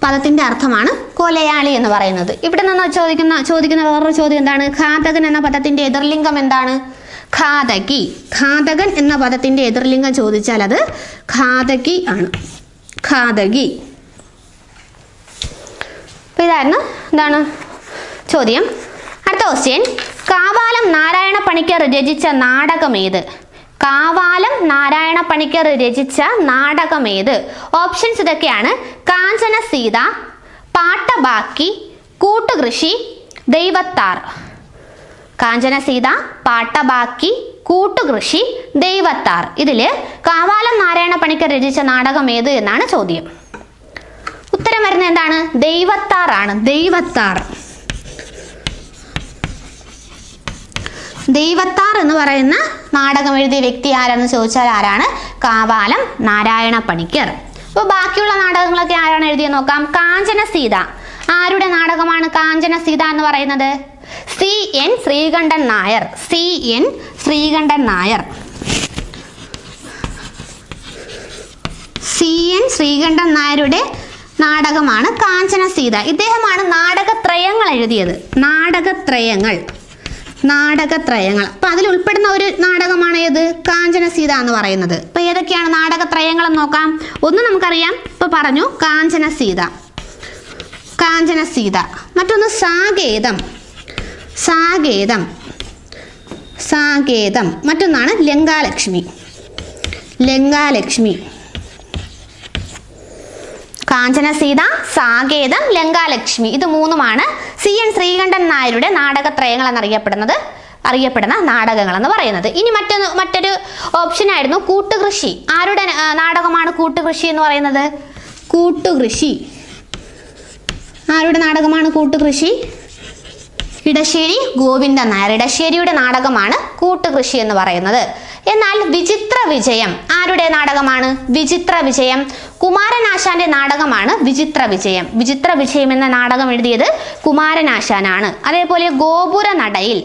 പദത്തിന്റെ അർത്ഥമാണ് കൊലയാളി എന്ന് പറയുന്നത്. ഇവിടെ നിന്ന് ചോദിക്കുന്ന ചോദിക്കുന്ന വേറൊരു ചോദ്യം എന്താണ്? ഘാതകൻ എന്ന പദത്തിന്റെ എതിർലിംഗം എന്താണ്? ഘാതകി. ഘാതകൻ എന്ന പദത്തിന്റെ എതിർലിംഗം ചോദിച്ചാൽ അത് ഘാതകി ആണ്. ഘാതകി. അപ്പൊ ഇതായിരുന്നു. എന്താണ് ചോദ്യം. അടുത്ത ക്വസ്റ്റ്യൻ കാവാലം നാരായണ പണിക്കർ രചിച്ച നാടകം ഏത്? കാവാലം നാരായണ പണിക്കർ രചിച്ച നാടകം ഏത്? ഓപ്ഷൻസ് ഇതൊക്കെയാണ്. കാഞ്ചന സീത പാട്ടബാക്കി കൂട്ടുകൃഷി ദൈവത്താർ. കാഞ്ചന സീത പാട്ടബാക്കി കൂട്ടുകൃഷി ദൈവത്താർ. ഇതിൽ കാവാലം നാരായണ പണിക്കർ രചിച്ച നാടകം ഏത് എന്നാണ് ചോദ്യം. ഉത്തരം വരുന്നത് എന്താണ്? ദൈവത്താറാണ്. ദൈവത്താർ. ദൈവത്താർ എന്ന് പറയുന്ന നാടകം എഴുതിയ വ്യക്തി ആരാണെന്ന് ചോദിച്ചാൽ ആരാണ്? കാവാലം നാരായണ പണിക്കർ അപ്പോൾ ബാക്കിയുള്ള നാടകങ്ങളൊക്കെ ആരാണ് എഴുതിയത് നോക്കാം? കാഞ്ചന സീത. ആരുടെ നാടകമാണ് കാഞ്ചന സീത എന്ന് പറയുന്നത്? C N Sreekantan Nair. C N Sreekantan Nair. C N Sreekantan നായരുടെ നാടകമാണ് കാഞ്ചന സീത. ഇദ്ദേഹമാണ് നാടകത്രയങ്ങൾ എഴുതിയത്. നാടകത്രയങ്ങൾ. നാടകത്രയങ്ങൾ. അപ്പൊ അതിൽ ഉൾപ്പെടുന്ന ഒരു നാടകമാണ് ഏത്? കാഞ്ചന സീത എന്ന് പറയുന്നത്. ഇപ്പൊ ഏതൊക്കെയാണ് നാടകത്രയങ്ങൾ എന്ന് നോക്കാം. ഒന്ന് നമുക്കറിയാം. ഇപ്പൊ പറഞ്ഞു കാഞ്ചന സീത. കാഞ്ചന സീത. മറ്റൊന്ന് സാകേതം സാകേതം സാകേതം മറ്റൊന്നാണ് ലങ്കാലക്ഷ്മി. ലങ്കാലക്ഷ്മി. കാഞ്ചനസീത സാകേതം ലങ്കാലക്ഷ്മി. ഇത് മൂന്നുമാണ് സി എൻ ശ്രീകണ്ഠൻ നായരുടെ നാടകത്രയങ്ങൾ എന്നറിയപ്പെടുന്നത് അറിയപ്പെടുന്ന നാടകങ്ങൾ എന്ന് പറയുന്നത്. ഇനി മറ്റൊന്ന് മറ്റൊരു ഓപ്ഷൻ ആയിരുന്നു കൂട്ടുകൃഷി. ആരുടെ നാടകമാണ് കൂട്ടുകൃഷി എന്ന് പറയുന്നത്? കൂട്ടുകൃഷി. ആരുടെ നാടകമാണ് കൂട്ടുകൃഷി? ഇടശ്ശേരി ഗോവിന്ദൻ നായർ ഇടശ്ശേരിയുടെ നാടകമാണ് കൂട്ടുകൃഷി എന്ന് പറയുന്നത്. എന്നാൽ വിചിത്ര വിജയം ആരുടെ നാടകമാണ്? വിചിത്ര വിജയം കുമാരനാശാന്റെ നാടകമാണ് വിചിത്ര വിജയം. വിചിത്ര വിജയം എന്ന നാടകം എഴുതിയത് കുമാരനാശാനാണ് അതേപോലെ ഗോപുര നടയിൽ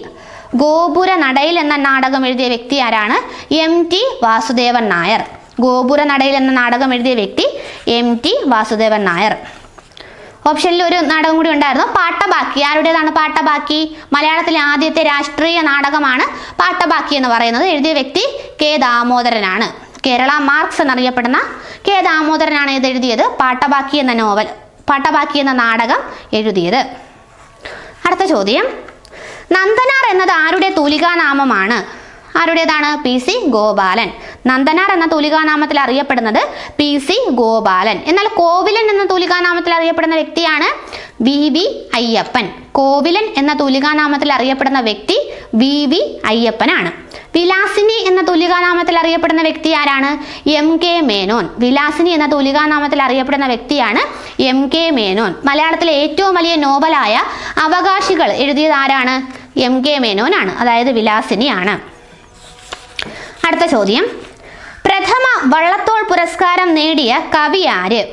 ഗോപുര നടയിൽ എന്ന നാടകം എഴുതിയ വ്യക്തി ആരാണ്? M T Vasudevan Nair. ഗോപുര നടയിൽ എന്ന നാടകം എഴുതിയ വ്യക്തി എം ടി വാസുദേവൻ നായർ. ഓപ്ഷനിൽ ഒരു നാടകം കൂടി ഉണ്ടായിരുന്നു. പാട്ടബാക്കി. ആരുടേതാണ് പാട്ടബാക്കി? മലയാളത്തിലെ ആദ്യത്തെ രാഷ്ട്രീയ നാടകമാണ് പാട്ടബാക്കി എന്ന് പറയുന്നത്. എഴുതിയ വ്യക്തി കെ ദാമോദരനാണ്. കേരള മാർക്സ് എന്നറിയപ്പെടുന്ന കെ ദാമോദരനാണ് ഇത് എഴുതിയത്. പാട്ടബാക്കി എന്ന നോവൽ പാട്ടബാക്കി എന്ന നാടകം എഴുതിയത്. അടുത്ത ചോദ്യം. നന്ദനാർ എന്നത് ആരുടെ തൂലികാനാമമാണ്? ആരുടേതാണ്? P C Gopalan. നന്ദനാർ എന്ന തൂലികാനാമത്തിൽ അറിയപ്പെടുന്നത് പി സി ഗോപാലൻ. എന്നാൽ കോവിലൻ എന്ന തൂലികാനാമത്തിൽ അറിയപ്പെടുന്ന വ്യക്തിയാണ് വി വി അയ്യപ്പൻ. കോവിലൻ എന്ന തൂലികാനാമത്തിൽ അറിയപ്പെടുന്ന വ്യക്തി വി വി അയ്യപ്പനാണ്. വിലാസിനി എന്ന തൂലികാനാമത്തിൽ അറിയപ്പെടുന്ന വ്യക്തി ആരാണ്? M K Menon. വിലാസിനി എന്ന തൂലികാനാമത്തിൽ അറിയപ്പെടുന്ന വ്യക്തിയാണ് എം കെ മേനോൻ. മലയാളത്തിലെ ഏറ്റവും വലിയ നോവലായ അവകാശികൾ എഴുതിയത് ആരാണ്? എം കെ മേനോനാണ്. അതായത് വിലാസിനിയാണ്. അടുത്ത ചോദ്യം. പ്രഥമ വള്ളത്തോൾ പുരസ്കാരം നേടിയ കവി ആര്?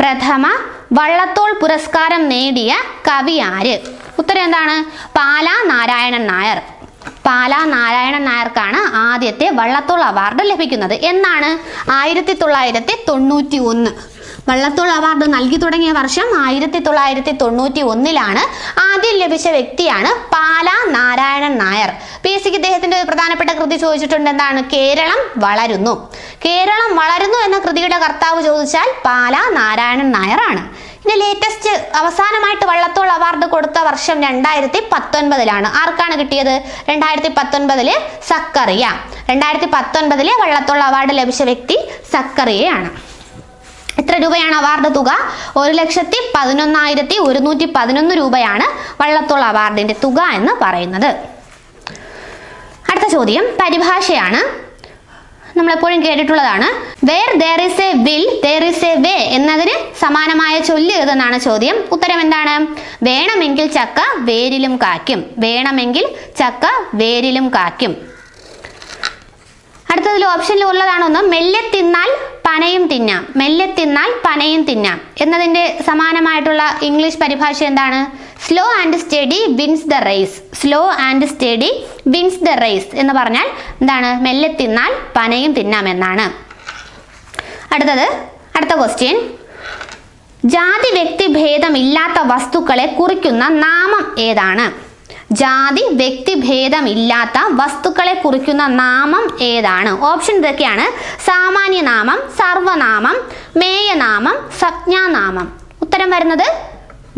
പ്രഥമ വള്ളത്തോൾ പുരസ്കാരം നേടിയ കവി ആര്? ഉത്തരം എന്താണ്? പാല നാരായണൻ നായർ. പാല നാരായണൻ നായർക്കാണ് ആദ്യത്തെ വള്ളത്തോൾ അവാർഡ് ലഭിക്കുന്നത്. എന്നാണ് ആയിരത്തി തൊള്ളായിരത്തി തൊണ്ണൂറ്റി ഒന്ന്. വള്ളത്തോൾ അവാർഡ് നൽകി തുടങ്ങിയ വർഷം ആയിരത്തി തൊള്ളായിരത്തി തൊണ്ണൂറ്റി ഒന്നിലാണ് ആദ്യം ലഭിച്ച വ്യക്തിയാണ് പാല നാരായണൻ നായർ. പി എസ് സിക്ക് ഇദ്ദേഹത്തിന്റെ പ്രധാനപ്പെട്ട കൃതി ചോദിച്ചിട്ടുണ്ട് എന്താണ് കേരളം വളരുന്നു. കേരളം വളരുന്നു എന്ന കൃതിയുടെ കർത്താവ് ചോദിച്ചാൽ പാല നാരായണൻ നായറാണ് ഇനി ലേറ്റസ്റ്റ് അവസാനമായിട്ട് വള്ളത്തോൾ അവാർഡ് കൊടുത്ത വർഷം രണ്ടായിരത്തി പത്തൊൻപതിലാണ് ആർക്കാണ് കിട്ടിയത്? രണ്ടായിരത്തി പത്തൊൻപതിൽ സക്കറിയ. രണ്ടായിരത്തി പത്തൊൻപതിലെ വള്ളത്തോൾ അവാർഡ് ലഭിച്ച വ്യക്തി സക്കറിയയാണ്. എത്ര രൂപയാണ് അവാർഡ് തുക? ഒരു ലക്ഷത്തി പതിനൊന്നായിരത്തി ഒരുന്നൂറ്റി പതിനൊന്ന് രൂപയാണ് വള്ളത്തോൾ അവാർഡിന്റെ തുക എന്ന് പറയുന്നത്. അടുത്ത ചോദ്യം പരിഭാഷയാണ്. നമ്മൾ എപ്പോഴും കേട്ടിട്ടുള്ളതാണ്. Where there is a will there is a way എന്നതിന് സമാനമായ ചൊല്ല് ഏതെന്നാണ് ചോദ്യം? ഉത്തരം എന്താണ്? വേണമെങ്കിൽ ചക്ക വേരിലും കാക്കും വേണമെങ്കിൽ ചക്ക വേരിലും കായ്ക്കും. അടുത്തതിൽ ഓപ്ഷനിൽ ഉള്ളതാണ് ഒന്ന് മെല്ലെ തിന്നാൽ പനയും തിന്നാം. മെല്ലെ തിന്നാൽ പനയും തിന്നാം. എന്നതിന്റെ സമാനമായിട്ടുള്ള ഇംഗ്ലീഷ് പരിഭാഷ എന്താണ്? Slow and steady wins the race slow and steady wins the race എന്ന് പറഞ്ഞാൽ എന്താണ്? മെല്ലെ തിന്നാൽ പനയും തിന്നാം എന്നാണ്. അടുത്തത് അടുത്ത ക്വസ്റ്റ്യൻ ജാതി വ്യക്തി ഭേദമില്ലാത്ത വസ്തുക്കളെ കുറിക്കുന്ന നാമം ഏതാണ്? ജാതി വ്യക്തിഭേദമില്ലാത്ത വസ്തുക്കളെ കുറിക്കുന്ന നാമം ഏതാണ്? ഓപ്ഷൻ ഇതൊക്കെയാണ്. സാമാന്യനാമം സർവനാമം മേയനാമം സംജ്ഞാനാമം. ഉത്തരം വരുന്നത്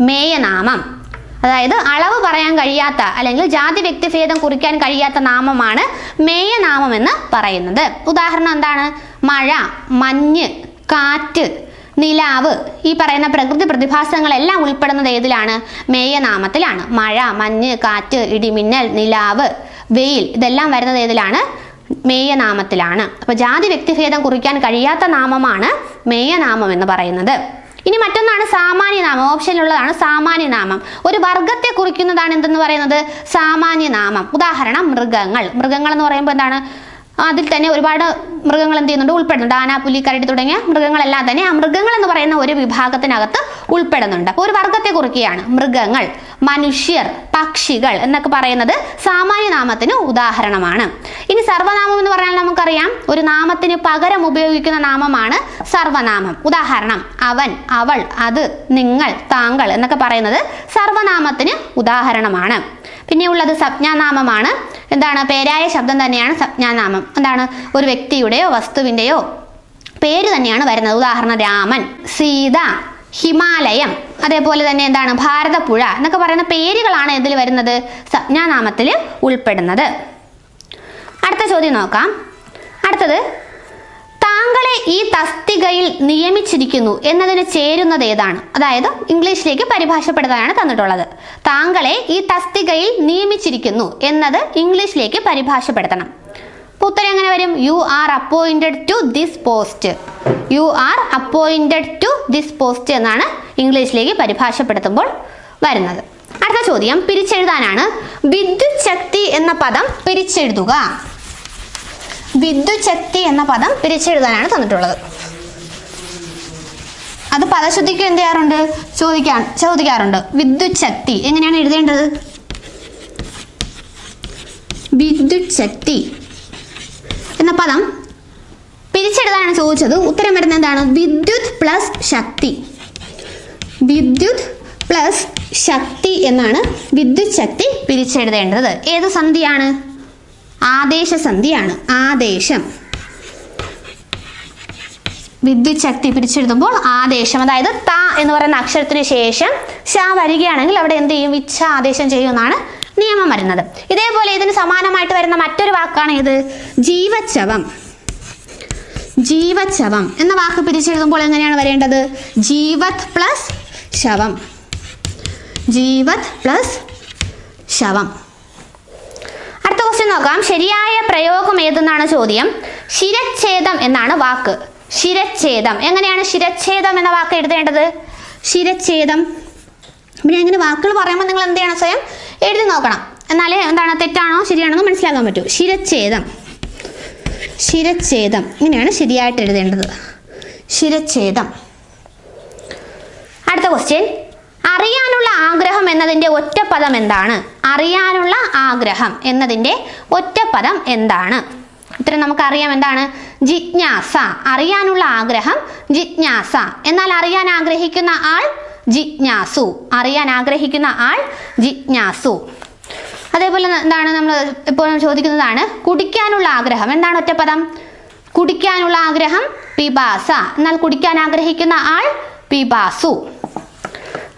മേയനാമം. അതായത് അളവ് പറയാൻ കഴിയാത്ത അല്ലെങ്കിൽ ജാതി വ്യക്തിഭേദം കുറിക്കാൻ കഴിയാത്ത നാമമാണ് മേയനാമം എന്ന് പറയുന്നത്. ഉദാഹരണം എന്താണ്? മഴ മഞ്ഞ് കാറ്റ് നിലാവ്. ഈ പറയുന്ന പ്രകൃതി പ്രതിഭാസങ്ങളെല്ലാം ഉൾപ്പെടുന്നത് ഏതിലാണ്? മേയനാമത്തിലാണ്. മഴ മഞ്ഞ് കാറ്റ് ഇടിമിന്നൽ നിലാവ് വെയിൽ ഇതെല്ലാം വരുന്നത് ഏതിലാണ്? മേയനാമത്തിലാണ്. അപ്പോൾ ജാതി വ്യക്തിഭേദം കുറിക്കാൻ കഴിയാത്ത നാമമാണ് മേയനാമം എന്ന് പറയുന്നത്. ഇനി മറ്റൊന്നാണ് സാമാന്യനാമം. ഓപ്ഷനിലുള്ളതാണ് സാമാന്യനാമം. ഒരു വർഗത്തെ കുറിക്കുന്നതാണ് എന്തെന്ന് പറയുന്നത്? സാമാന്യനാമം. ഉദാഹരണം മൃഗങ്ങൾ. മൃഗങ്ങൾ എന്ന് പറയുമ്പോൾ എന്താണ്? അതിൽ തന്നെ ഒരുപാട് മൃഗങ്ങൾ എന്ത് ചെയ്യുന്നുണ്ട്? ഉൾപ്പെടുന്നുണ്ട്. ആന പുലി കരടി തുടങ്ങിയ മൃഗങ്ങളെല്ലാം തന്നെ ആ മൃഗങ്ങൾ എന്ന് പറയുന്ന ഒരു വിഭാഗത്തിനകത്ത് ഉൾപ്പെടുന്നുണ്ട്. അപ്പോൾ ഒരു വർഗത്തെ കുറിക്കുകയാണ്. മൃഗങ്ങൾ മനുഷ്യർ പക്ഷികൾ എന്നൊക്കെ പറയുന്നത് സാമാന്യനാമത്തിന് ഉദാഹരണമാണ്. ഇനി സർവനാമം എന്ന് പറഞ്ഞാൽ നമുക്കറിയാം. ഒരു നാമത്തിന് പകരം ഉപയോഗിക്കുന്ന നാമമാണ് സർവനാമം. ഉദാഹരണം അവൻ അവൾ അത് നിങ്ങൾ താങ്കൾ എന്നൊക്കെ പറയുന്നത് സർവനാമത്തിന് ഉദാഹരണമാണ്. പിന്നെ ഉള്ളത് എന്താണ്? പേരായ ശബ്ദം തന്നെയാണ് സംജ്ഞാനാമം. എന്താണ്? ഒരു വ്യക്തിയുടെയോ വസ്തുവിന്റെയോ പേര് തന്നെയാണ് വരുന്നത്. ഉദാഹരണം രാമൻ സീത ഹിമാലയം അതേപോലെ തന്നെ എന്താണ്? ഭാരതപ്പുഴ എന്നൊക്കെ പറയുന്ന പേരുകളാണ് ഇതിൽ വരുന്നത്. സംജ്ഞാനാമത്തിൽ ഉൾപ്പെടുന്നത്. അടുത്ത ചോദ്യം നോക്കാം. അടുത്തത് ഈ തസ്തികയിൽ നിയമിച്ചിരിക്കുന്നു എന്നതിന് ചേരുന്നത് ഏതാണ്? അതായത് ഇംഗ്ലീഷിലേക്ക് പരിഭാഷപ്പെടുത്താനാണ് തന്നിട്ടുള്ളത്. താങ്കളെ ഈ തസ്തികയിൽ നിയമിച്ചിരിക്കുന്നു എന്നത് ഇംഗ്ലീഷിലേക്ക് പരിഭാഷപ്പെടുത്തണം. ഉത്തരം എങ്ങനെ വരും? You are appointed to this post you are appointed to this post എന്നാണ് ഇംഗ്ലീഷിലേക്ക് പരിഭാഷപ്പെടുത്തുമ്പോൾ വരുന്നത്. അടുത്ത ചോദ്യം പിരിച്ചെഴുതാനാണ്. വിദ്യുത് ശക്തി എന്ന പദം പിരിച്ചെഴുതുക. വിദ്യുത് ശക്തി എന്ന പദം പിരിച്ചെഴുതാനാണ് തന്നിട്ടുള്ളത്. അത് പദശുദ്ധിക്ക് എന്ത് ചെയ്യാറുണ്ട്? ചോദിക്കാൻ ചോദിക്കാറുണ്ട്. വിദ്യുച്ഛക്തി. എങ്ങനെയാണ് എഴുതേണ്ടത്? വിദ്യുച്ഛക്തി എന്ന പദം പിരിച്ചെഴുതാനാണ് ചോദിച്ചത്. ഉത്തരം വരുന്നത് എന്താണ്? വിദ്യുത് പ്ലസ് ശക്തി. വിദ്യുത് പ്ലസ് ശക്തി എന്നാണ് വിദ്യുച്ഛക്തി പിരിച്ചെഴുതേണ്ടത്. ഏത് സന്ധിയാണ്? ആദേശ സന്ധിയാണ് ആദേശം. വിദ്യുത് ശക്തി പിടിച്ചെഴുതുമ്പോൾ ആദേശം അതായത് ത എന്ന് പറയുന്ന അക്ഷരത്തിന് ശേഷം ശ വരികയാണെങ്കിൽ അവിടെ എന്ത് ചെയ്യും? വിച്ഛ ആദേശം ചെയ്യുമെന്നാണ് നിയമം വരുന്നത്. ഇതേപോലെ ഇതിന് സമാനമായിട്ട് വരുന്ന മറ്റൊരു വാക്കാണ് ഇത് ജീവച്ചവം ജീവച്ചവം എന്ന വാക്ക് പിരിച്ചെഴുതുമ്പോൾ എങ്ങനെയാണ് വരേണ്ടത്? ജീവത് പ്ലസ് ശവം. ജീവത് പ്ലസ് ശവം. അടുത്ത ക്വസ്റ്റ്യൻ നോക്കാം. ശരിയായ പ്രയോഗം ഏതെന്നാണ് ചോദ്യം. ശിരച്ഛേദം എന്നാണ് വാക്ക്. ശിരച്ഛേദം. എങ്ങനെയാണ് ശിരച്ഛേദം എന്ന വാക്ക് എഴുതേണ്ടത്? ശിരച്ഛേദം. പിന്നെ എങ്ങനെ വാക്കുകൾ പറയുമ്പോൾ നിങ്ങൾ എന്ത് ചെയ്യണം സ്വയം? എഴുതി നോക്കണം. എന്നാലേ എന്താണ് തെറ്റാണോ ശരിയാണോ മനസ്സിലാക്കാൻ പറ്റൂ. ശിരച്ഛേദം. ശിരച്ഛേദം. ഇങ്ങനെയാണ് ശരിയായിട്ട് എഴുതേണ്ടത്. ശിരച്ഛേദം. അടുത്ത ക്വസ്റ്റ്യൻ അറിയാനുള്ള ആഗ്രഹം എന്നതിന്റെ ഒറ്റപ്പദം എന്താണ്? അറിയാനുള്ള ആഗ്രഹം എന്നതിന്റെ ഒറ്റപ്പദം എന്താണ്? ഉത്തരം നമുക്കറിയാം എന്താണ്? ജിജ്ഞാസ. അറിയാനുള്ള ആഗ്രഹം ജിജ്ഞാസ. എന്നാൽ അറിയാൻ ആഗ്രഹിക്കുന്ന ആൾ ജിജ്ഞാസു. അറിയാൻ ആഗ്രഹിക്കുന്ന ആൾ ജിജ്ഞാസു. അതേപോലെ എന്താണ് നമ്മൾ ഇപ്പോൾ ചോദിക്കുന്നതാണ്? കുടിക്കാനുള്ള ആഗ്രഹം. എന്താണ് ഒറ്റപ്പദം? കുടിക്കാനുള്ള ആഗ്രഹം പിബാസ എന്നാൽ കുടിക്കാൻ ആഗ്രഹിക്കുന്ന ആൾ പിബാസു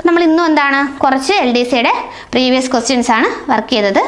നമ്മൾ ഇന്നും എന്താണ്? കുറച്ച് എൽ ഡി സിയുടെ പ്രീവിയസ് ക്വസ്റ്റ്യൻസ് ആണ് വർക്ക് ചെയ്തത്.